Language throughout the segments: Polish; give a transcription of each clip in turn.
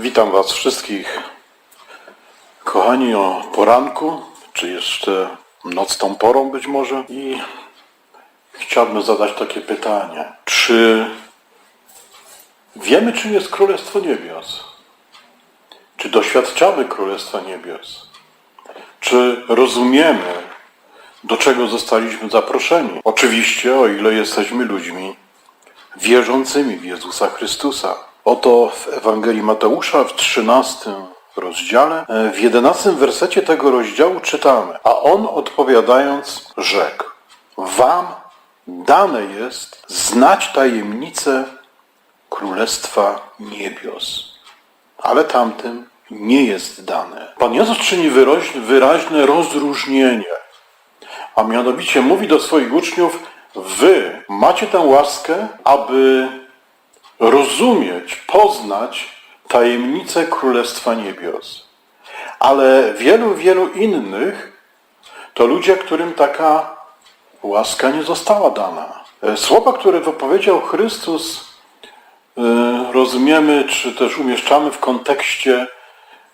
Witam Was wszystkich, kochani, o poranku, czy jeszcze nocną porą być może. I chciałbym zadać takie pytanie. Czy wiemy, czym jest Królestwo Niebios? Czy doświadczamy Królestwa Niebios? Czy rozumiemy, do czego zostaliśmy zaproszeni? Oczywiście, o ile jesteśmy ludźmi wierzącymi w Jezusa Chrystusa. Oto w Ewangelii Mateusza w 13 rozdziale, e, w 11 wersecie tego rozdziału czytamy, a on odpowiadając rzekł, wam dane jest znać tajemnicę Królestwa Niebios, ale tamtym nie jest dane. Pan Jezus czyni wyraźne, wyraźne rozróżnienie. A mianowicie mówi do swoich uczniów, wy macie tę łaskę, aby rozumieć, poznać tajemnicę Królestwa Niebios. Ale wielu, wielu innych to ludzie, którym taka łaska nie została dana. E, Słowa, które wypowiedział Chrystus, e, rozumiemy, czy też umieszczamy w kontekście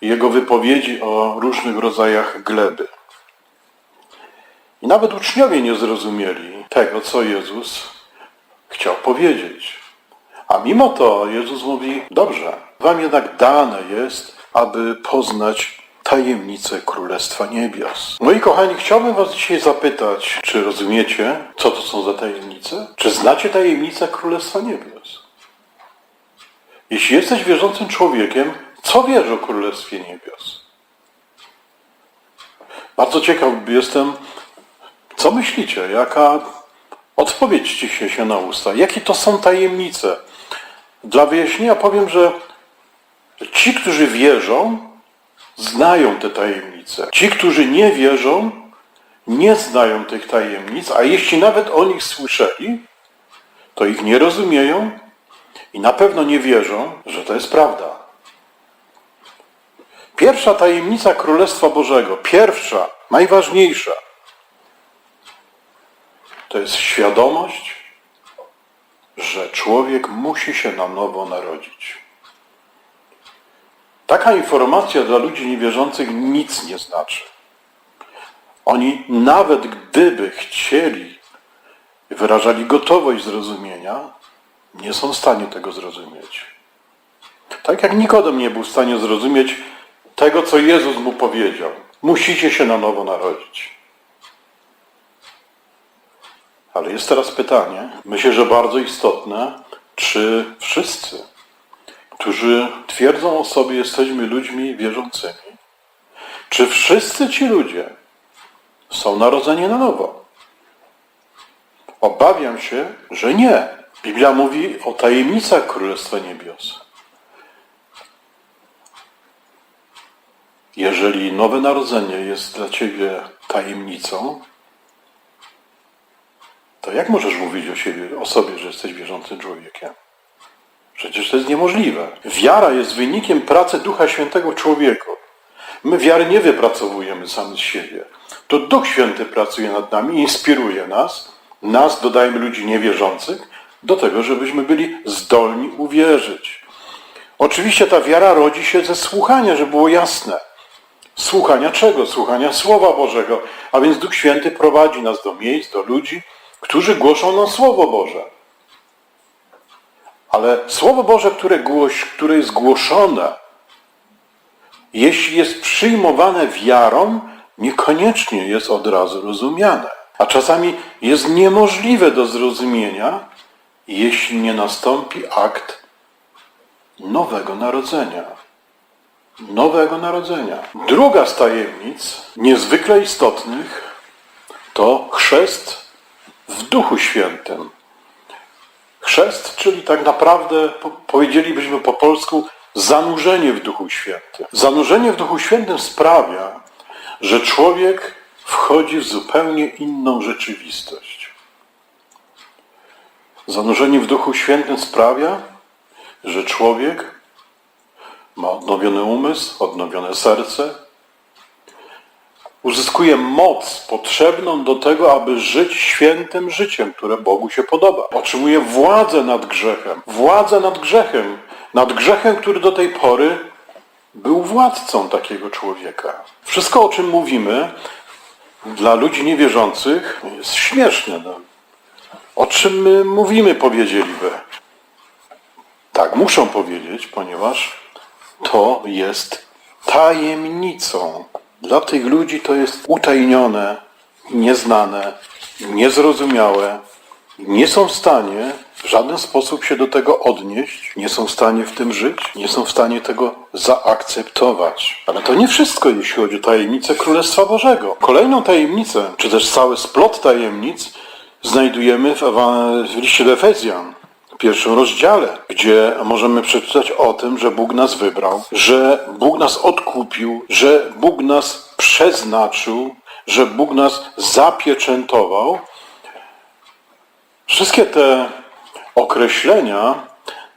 Jego wypowiedzi o różnych rodzajach gleby. I nawet uczniowie nie zrozumieli tego, co Jezus chciał powiedzieć. A mimo to Jezus mówi, dobrze, wam jednak dane jest, aby poznać tajemnicę Królestwa Niebios. Moi kochani, chciałbym was dzisiaj zapytać, czy rozumiecie, co to są za tajemnice? Czy znacie tajemnicę Królestwa Niebios? Jeśli jesteś wierzącym człowiekiem, co wiesz o Królestwie Niebios? Bardzo ciekaw jestem, co myślicie? Jaka odpowiedź ci się, się na usta? Jakie to są tajemnice? Dla wyjaśnienia powiem, że ci, którzy wierzą, znają te tajemnice. Ci, którzy nie wierzą, nie znają tych tajemnic, a jeśli nawet o nich słyszeli, to ich nie rozumieją i na pewno nie wierzą, że to jest prawda. Pierwsza tajemnica Królestwa Bożego, pierwsza, najważniejsza, to jest świadomość, że człowiek musi się na nowo narodzić. Taka informacja dla ludzi niewierzących nic nie znaczy. Oni nawet gdyby chcieli wyrażali gotowość zrozumienia, nie są w stanie tego zrozumieć. Tak jak Nikodem nie był w stanie zrozumieć tego, co Jezus mu powiedział. Musicie się na nowo narodzić. Ale jest teraz pytanie, myślę, że bardzo istotne, czy wszyscy, którzy twierdzą o sobie, jesteśmy ludźmi wierzącymi, czy wszyscy ci ludzie są narodzeni na nowo? Obawiam się, że nie. Biblia mówi o tajemnicach Królestwa Niebios. Jeżeli nowe narodzenie jest dla Ciebie tajemnicą, to jak możesz mówić o, siebie, o sobie, że jesteś wierzącym człowiekiem? Przecież to jest niemożliwe. Wiara jest wynikiem pracy Ducha Świętego człowieku. My wiary nie wypracowujemy sami z siebie. To Duch Święty pracuje nad nami, inspiruje nas, nas, dodajmy ludzi niewierzących, do tego, żebyśmy byli zdolni uwierzyć. Oczywiście ta wiara rodzi się ze słuchania, żeby było jasne. Słuchania czego? Słuchania Słowa Bożego. A więc Duch Święty prowadzi nas do miejsc, do ludzi, którzy głoszą nam Słowo Boże. Ale Słowo Boże, które, głoś, które jest głoszone, jeśli jest przyjmowane wiarą, niekoniecznie jest od razu rozumiane. A czasami jest niemożliwe do zrozumienia, jeśli nie nastąpi akt nowego narodzenia. Nowego narodzenia. Druga z tajemnic, niezwykle istotnych, to chrzest w Duchu Świętym. Chrzest, czyli tak naprawdę po- powiedzielibyśmy po polsku zanurzenie w Duchu Świętym. Zanurzenie w Duchu Świętym sprawia, że człowiek wchodzi w zupełnie inną rzeczywistość. Zanurzenie w Duchu Świętym sprawia, że człowiek ma odnowiony umysł, odnowione serce, uzyskuje moc potrzebną do tego, aby żyć świętym życiem, które Bogu się podoba. Otrzymuje władzę nad grzechem. Władzę nad grzechem. Nad grzechem, który do tej pory był władcą takiego człowieka. Wszystko, o czym mówimy, dla ludzi niewierzących jest śmieszne. No. O czym my mówimy, powiedzieliby. Tak, muszą powiedzieć, ponieważ to jest tajemnicą. Dla tych ludzi to jest utajnione, nieznane, niezrozumiałe. Nie są w stanie w żaden sposób się do tego odnieść, nie są w stanie w tym żyć, nie są w stanie tego zaakceptować. Ale to nie wszystko, jeśli chodzi o tajemnicę Królestwa Bożego. Kolejną tajemnicę, czy też cały splot tajemnic znajdujemy w, w liście do Efezjan w pierwszym rozdziale, gdzie możemy przeczytać o tym, że Bóg nas wybrał, że Bóg nas odkupił, że Bóg nas przeznaczył, że Bóg nas zapieczętował. Wszystkie te określenia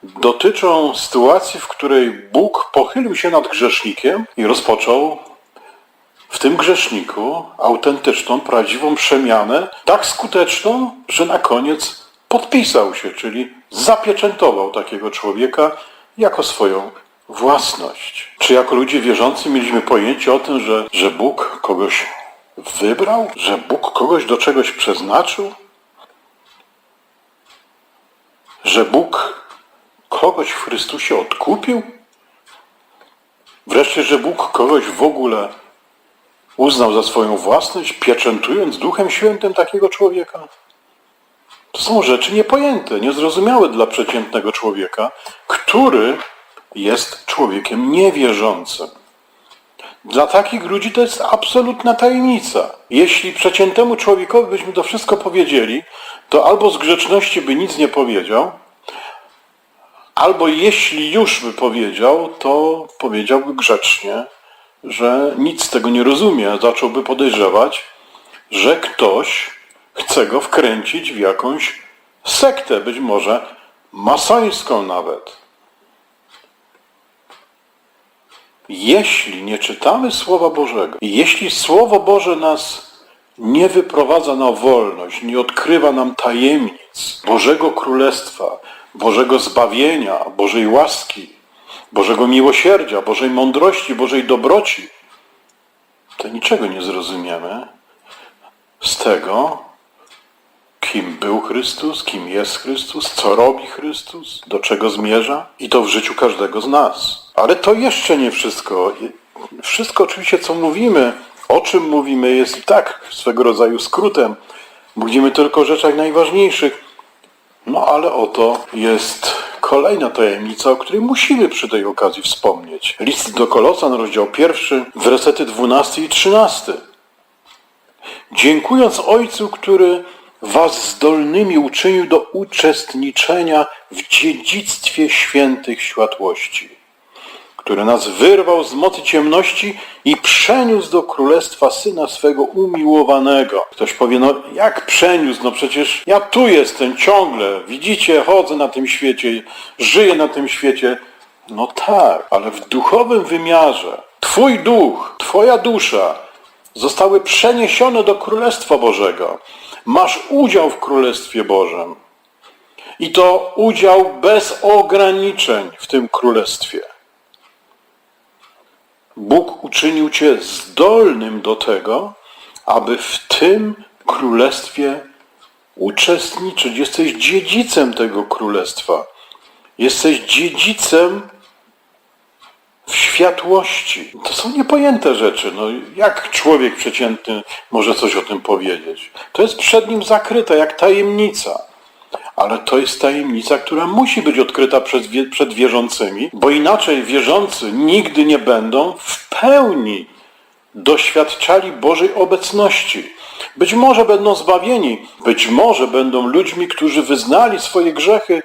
dotyczą sytuacji, w której Bóg pochylił się nad grzesznikiem i rozpoczął w tym grzeszniku autentyczną, prawdziwą przemianę, tak skuteczną, że na koniec podpisał się, czyli zapieczętował takiego człowieka jako swoją własność. Czy jako ludzie wierzący mieliśmy pojęcie o tym, że, że Bóg kogoś wybrał, że Bóg kogoś do czegoś przeznaczył? Że Bóg kogoś w Chrystusie odkupił? Wreszcie, że Bóg kogoś w ogóle uznał za swoją własność, pieczętując Duchem Świętym takiego człowieka? To są rzeczy niepojęte, niezrozumiałe dla przeciętnego człowieka, który jest człowiekiem niewierzącym. Dla takich ludzi to jest absolutna tajemnica. Jeśli przeciętnemu człowiekowi byśmy to wszystko powiedzieli, to albo z grzeczności by nic nie powiedział, albo jeśli już by powiedział, to powiedziałby grzecznie, że nic z tego nie rozumie, zacząłby podejrzewać, że ktoś chce go wkręcić w jakąś sektę, być może masońską nawet. Jeśli nie czytamy Słowa Bożego, jeśli Słowo Boże nas nie wyprowadza na wolność, nie odkrywa nam tajemnic Bożego Królestwa, Bożego zbawienia, Bożej łaski, Bożego miłosierdzia, Bożej mądrości, Bożej dobroci, to niczego nie zrozumiemy z tego, kim był Chrystus, kim jest Chrystus, co robi Chrystus, do czego zmierza i to w życiu każdego z nas. Ale to jeszcze nie wszystko. Wszystko oczywiście, co mówimy, o czym mówimy, jest i tak swego rodzaju skrótem. Mówimy tylko o rzeczach najważniejszych. No ale oto jest kolejna tajemnica, o której musimy przy tej okazji wspomnieć. List do Kolosan, rozdział pierwszy, wersety 12 i 13. Dziękując Ojcu, który was zdolnymi uczynił do uczestniczenia w dziedzictwie świętych światłości, który nas wyrwał z mocy ciemności i przeniósł do królestwa Syna swego umiłowanego. Ktoś powie, no jak przeniósł? No przecież ja tu jestem ciągle, widzicie, chodzę na tym świecie, żyję na tym świecie. No tak, ale w duchowym wymiarze Twój duch, Twoja dusza zostały przeniesione do Królestwa Bożego. Masz udział w Królestwie Bożym. I to udział bez ograniczeń w tym Królestwie. Bóg uczynił Cię zdolnym do tego, aby w tym Królestwie uczestniczyć. Jesteś dziedzicem tego Królestwa. Jesteś dziedzicem światłości. To są niepojęte rzeczy. No, jak człowiek przeciętny może coś o tym powiedzieć? To jest przed nim zakryte jak tajemnica. Ale to jest tajemnica, która musi być odkryta przed, przed wierzącymi, bo inaczej wierzący nigdy nie będą w pełni doświadczali Bożej obecności. Być może będą zbawieni, być może będą ludźmi, którzy wyznali swoje grzechy,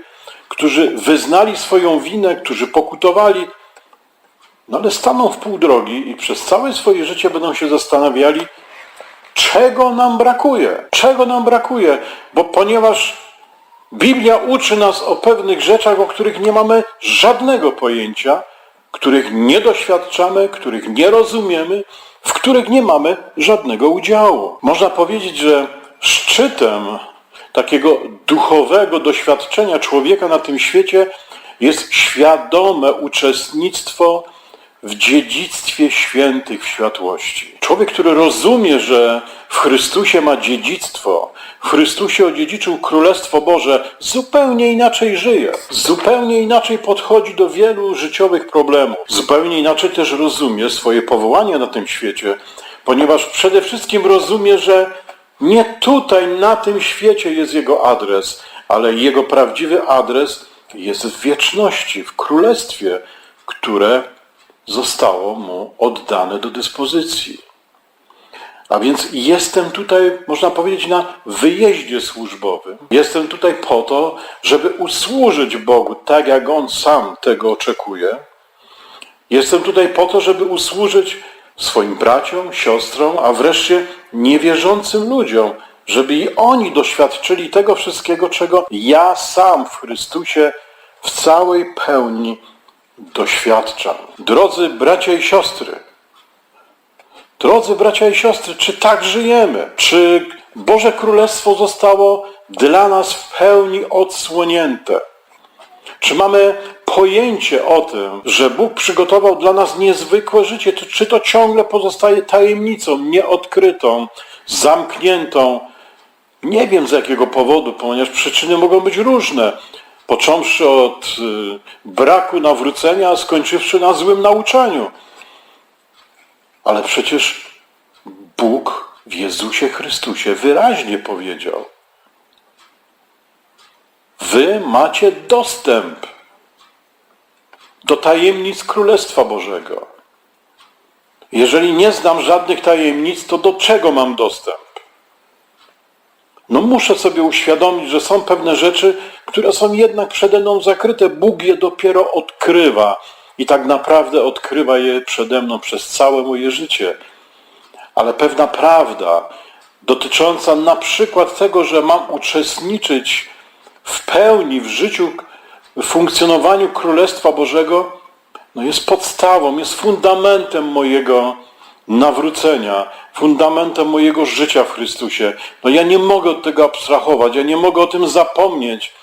którzy wyznali swoją winę, którzy pokutowali, no ale staną w pół drogi i przez całe swoje życie będą się zastanawiali, czego nam brakuje. Czego nam brakuje? Bo ponieważ Biblia uczy nas o pewnych rzeczach, o których nie mamy żadnego pojęcia, których nie doświadczamy, których nie rozumiemy, w których nie mamy żadnego udziału. Można powiedzieć, że szczytem takiego duchowego doświadczenia człowieka na tym świecie jest świadome uczestnictwo w dziedzictwie świętych w światłości. Człowiek, który rozumie, że w Chrystusie ma dziedzictwo, w Chrystusie odziedziczył Królestwo Boże, zupełnie inaczej żyje, zupełnie inaczej podchodzi do wielu życiowych problemów, zupełnie inaczej też rozumie swoje powołanie na tym świecie, ponieważ przede wszystkim rozumie, że nie tutaj, na tym świecie jest jego adres, ale jego prawdziwy adres jest w wieczności, w królestwie, które zostało mu oddane do dyspozycji. A więc jestem tutaj, można powiedzieć, na wyjeździe służbowym. Jestem tutaj po to, żeby usłużyć Bogu tak, jak On sam tego oczekuje. Jestem tutaj po to, żeby usłużyć swoim braciom, siostrom, a wreszcie niewierzącym ludziom, żeby i oni doświadczyli tego wszystkiego, czego ja sam w Chrystusie w całej pełni doświadczam. Drodzy bracia i siostry, drodzy bracia i siostry, czy tak żyjemy? Czy Boże Królestwo zostało dla nas w pełni odsłonięte? Czy mamy pojęcie o tym, że Bóg przygotował dla nas niezwykłe życie? Czy to ciągle pozostaje tajemnicą nieodkrytą, zamkniętą? Nie wiem z jakiego powodu, ponieważ przyczyny mogą być różne. Począwszy od y, braku nawrócenia, a skończywszy na złym nauczaniu. Ale przecież Bóg w Jezusie Chrystusie wyraźnie powiedział: Wy macie dostęp do tajemnic Królestwa Bożego. Jeżeli nie znam żadnych tajemnic, to do czego mam dostęp? No muszę sobie uświadomić, że są pewne rzeczy, które są jednak przede mną zakryte. Bóg je dopiero odkrywa i tak naprawdę odkrywa je przede mną przez całe moje życie. Ale pewna prawda dotycząca na przykład tego, że mam uczestniczyć w pełni w życiu, w funkcjonowaniu Królestwa Bożego, no jest podstawą, jest fundamentem mojego nawrócenia, fundamentem mojego życia w Chrystusie. No ja nie mogę od tego abstrahować, ja nie mogę o tym zapomnieć.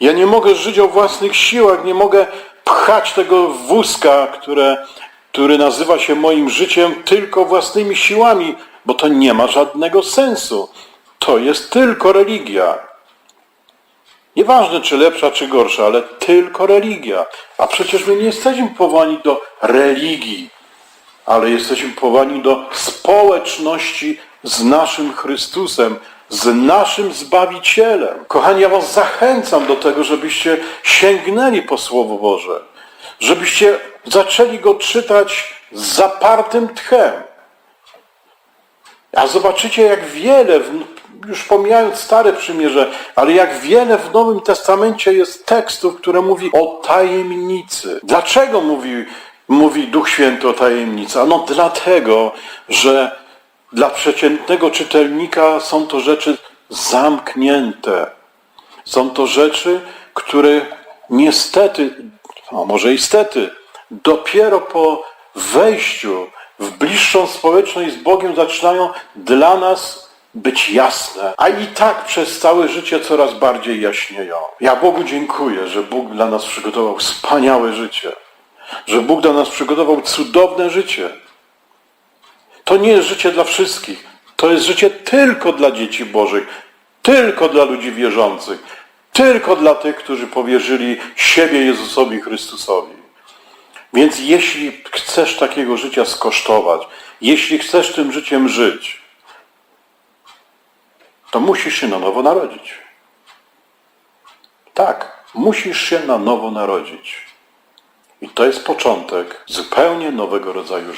Ja nie mogę żyć o własnych siłach, nie mogę pchać tego wózka, które, który nazywa się moim życiem, tylko własnymi siłami, bo to nie ma żadnego sensu. To jest tylko religia. Nieważne, czy lepsza, czy gorsza, ale tylko religia. A przecież my nie jesteśmy powołani do religii, ale jesteśmy powołani do społeczności z naszym Chrystusem, z naszym Zbawicielem. Kochani, ja Was zachęcam do tego, żebyście sięgnęli po Słowo Boże, żebyście zaczęli go czytać z zapartym tchem. A zobaczycie, jak wiele, już pomijając Stare Przymierze, ale jak wiele w Nowym Testamencie jest tekstów, które mówi o tajemnicy. Dlaczego mówi, mówi Duch Święty o tajemnicy? Ano dlatego, że dla przeciętnego czytelnika są to rzeczy zamknięte. Są to rzeczy, które niestety, a może istety, dopiero po wejściu w bliższą społeczność z Bogiem zaczynają dla nas być jasne, a i tak przez całe życie coraz bardziej jaśnieją. Ja Bogu dziękuję, że Bóg dla nas przygotował wspaniałe życie, że Bóg dla nas przygotował cudowne życie. To nie jest życie dla wszystkich. To jest życie tylko dla dzieci Bożych, tylko dla ludzi wierzących, tylko dla tych, którzy powierzyli siebie Jezusowi Chrystusowi. Więc jeśli chcesz takiego życia skosztować, jeśli chcesz tym życiem żyć, to musisz się na nowo narodzić. Tak, musisz się na nowo narodzić. I to jest początek zupełnie nowego rodzaju życia.